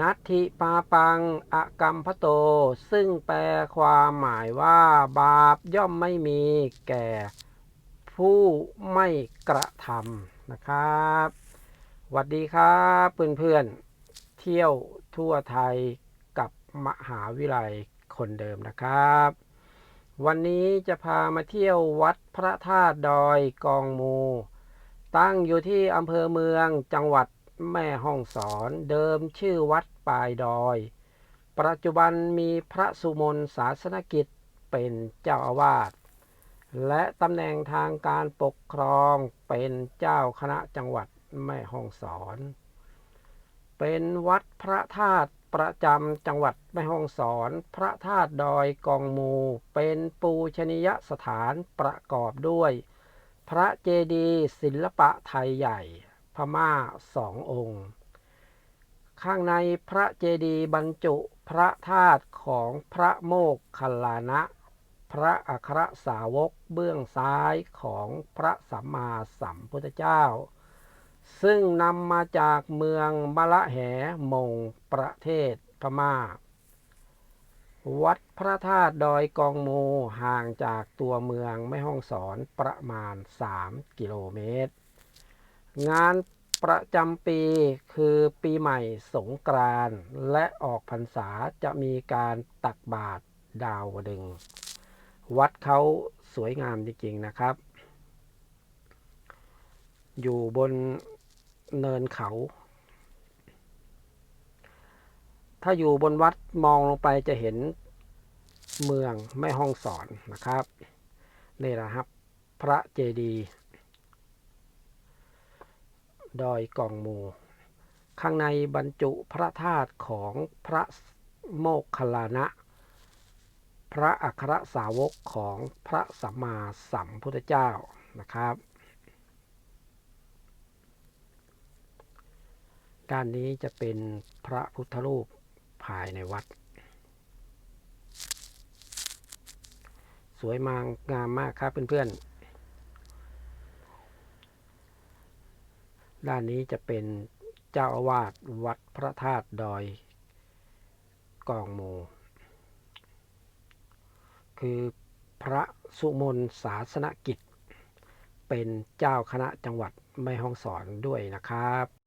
นัตถิปาปังอะกัมพโต ซึ่งแปลความหมายว่าบาปย่อมไม่มีแก่ผู้ไม่กระทำนะครับสวัสดีครับเพื่อนๆเที่ยวทั่วไทยกับมหาวิทยาลัยคนเดิมนะครับ วันนี้จะพามาเที่ยววัดพระธาตุดอยกองมู ตั้งอยู่ที่อำเภอเมืองจังหวัด แม่ฮ่องสอนเดิมชื่อวัดปลายดอย ปัจจุบันมีพระสุมนศาสนกิจเป็นเจ้าอาวาส และตำแหน่งทางการปกครองเป็นเจ้าคณะจังหวัดแม่ฮ่องสอน เป็นวัดพระธาตุประจำจังหวัดแม่ฮ่องสอน พระธาตุดอยกองมู เป็นปูชนียสถานประกอบด้วย พระเจดีย์ศิลปะไทยใหญ่ พม่าสององค์ ข้างในพระเจดีย์บรรจุพระธาตุของพระโมกขัลลานะ พระอัครสาวกเบื้องซ้ายของพระสัมมาสัมพุทธเจ้า ซึ่งนำมาจากเมืองมะละแหมงประเทศพม่า วัดพระธาตุดอยกองโมห่างจากตัวเมืองแม่ฮ่องสอนประมาณ 3 กิโลเมตร งานประจำปีคือปีใหม่สงกรานต์และออกพรรษาจะมีการตักบาตรดาวดึง วัดเขาสวยงามจริงๆนะครับ อยู่บนเนินเขา ถ้าอยู่บนวัดมองลงไปจะเห็นเมืองแม่ห้องสอนนะครับ นี่แหละครับ พระเจดีย์ ดอยกองมู ข้างในบรรจุพระธาตุของพระโมคคัลลานะ พระอัครสาวกของพระสัมมาสัมพุทธเจ้านะครับ ด้านนี้จะเป็นพระพุทธรูปภายในวัด สวยมางงามมากครับเพื่อนๆ ด้านนี้จะเป็นเจ้าอาวาสวัดพระธาตุดอยกองโม คือพระสุมนศาสนกิจ เป็นเจ้าคณะจังหวัดแม่ฮ่องสอนด้วยนะครับ